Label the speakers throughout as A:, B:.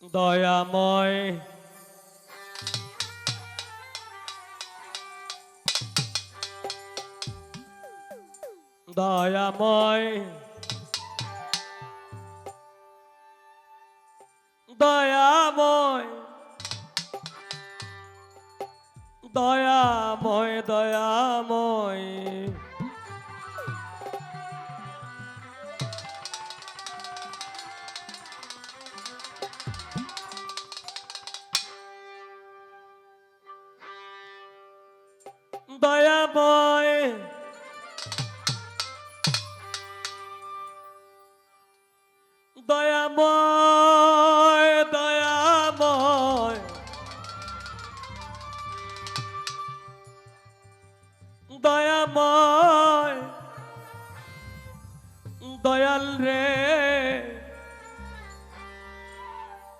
A: đôi à, môi. Đôi à, môi. Đời à, môi. Đôi môi đôi môi. দয়াময়। দয়াময় দয়াময়। দয়াময় দয়াল রে।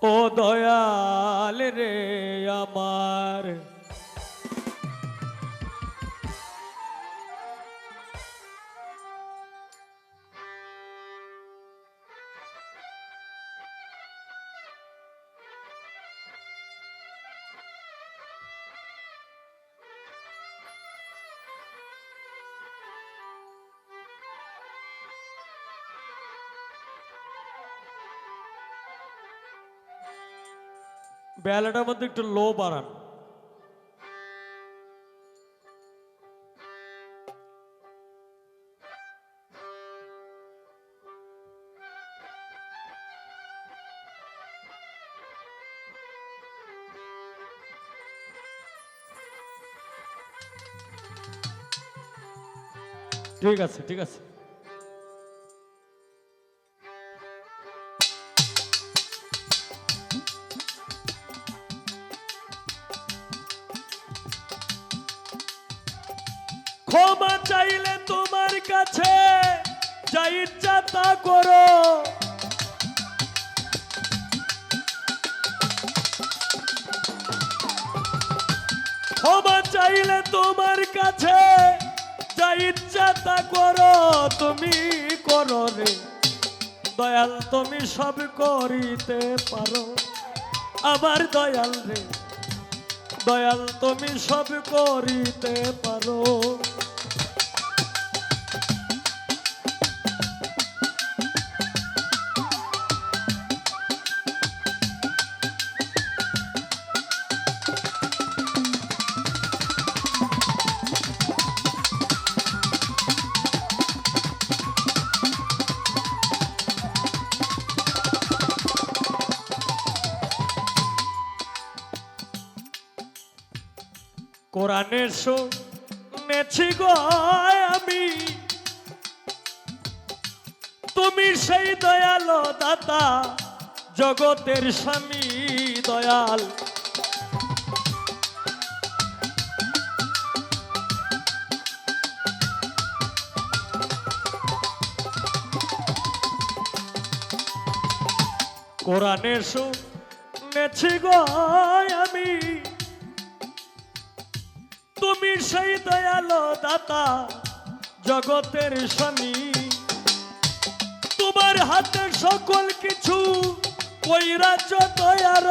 A: ও দয়াল রে আমার। বেলাটার মধ্যে একটু লো বাড়ান। ঠিক আছে ঠিক আছে। ক্ষমা চাইলে তোমার কাছে, যা ইচ্ছা তা করো। ক্ষমা চাইলে তোমার কাছে, যা ইচ্ছা তা করো। তুমি করো রে, দয়াল তুমি সব করিতে পারো। আমার দয়াল রে, দয়াল তুমি সব করিতে পারো। কোরআনের শুনেছি গো আমি। তুমি সেই দয়াল দাতা, জগতের স্বামী দয়াল। কোরআনের শুনেছি গো আমি। সেই দয়ালো দাতা জগতের স্বামী। তোমার হাতে সকল কিছু ওই রাজ্য দয়ার।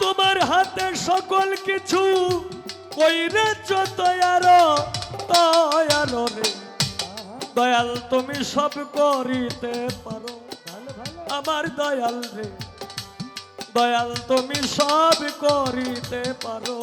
A: তোমার হাতে সকল কিছু ওই রাজ্য দয়ার দয়ার রে। দয়াল তুমি সব করিতে পারো। আমার দয়াল রে। দয়াল তুমি সব করিতে পারো।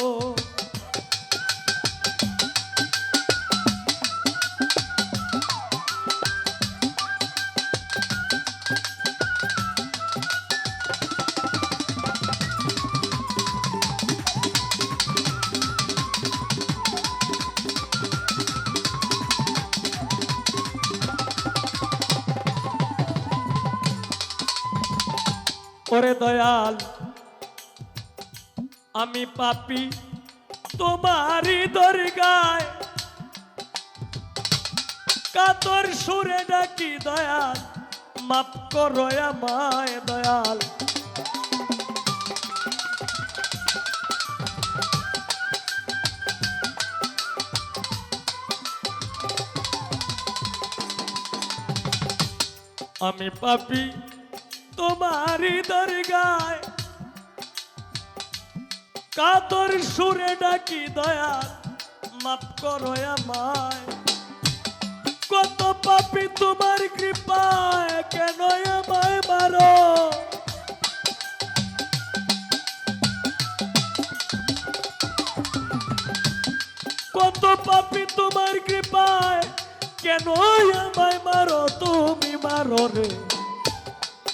A: ওরে দয়াল, আমি পাপি তোমারই দরগায়। কাতর সুরে ডাকি, দয়াল মাপ করো আমায় দয়াল। আমি পাপি তোমারই দরগায়। কাতর সুরে ডাকি, দয়া, মাফ করো আমায়। কত পাপি তোমার কৃপায় কেন আমায় মারো? কত পাপি তোমার কৃপায় কেন আমায় মারো? তুমি মারো রে।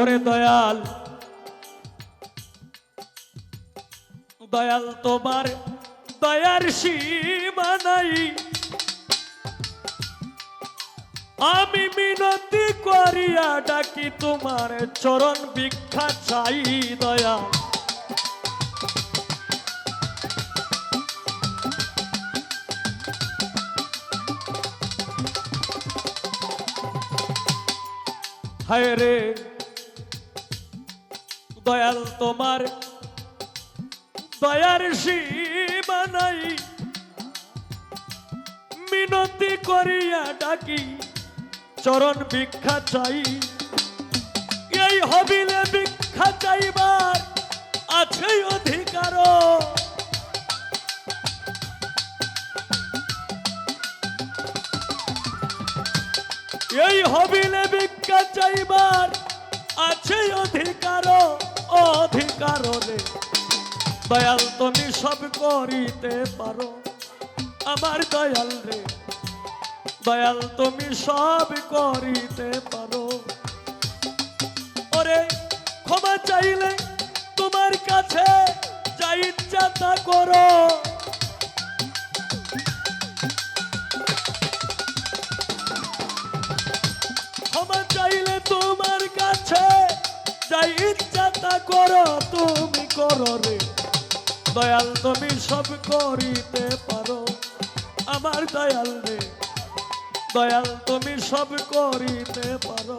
A: ওরে দয়াল। দয়াল তোমার দয়ার সীমা নাই। আমি মিনতি করিয়া ডাকি তোমার চরণ ভিক্ষা চাই দয়া হায় রে দয়াল তোমার, দয়ার সীমা নাই। মিনতি করিয়া ডাকি, চরণ ভিক্ষা চাই। এই হবিলে ভিক্ষা চাইবার আছে অধিকার। এই হবিলে ভিক্ষা চাইবার আছে অধিকার। অধিকার দয়াল তুমি সব করিতে পারো, আমার দয়াল রে। দয়াল তুমি সব করিতে পারো। ওরে, ক্ষমা চাইলে তোমার কাছে যা ইচ্ছা তা করো। করো তুমি করো রে। দয়াল তুমি সব করিতে পারো, আমার দয়াল রে। দয়াল তুমি সব করিতে পারো,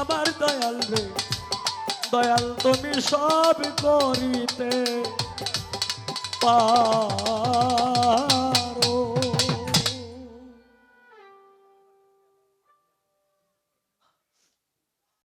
A: আমার দয়াল রে। দয়াল তুমি সব করিতে পারো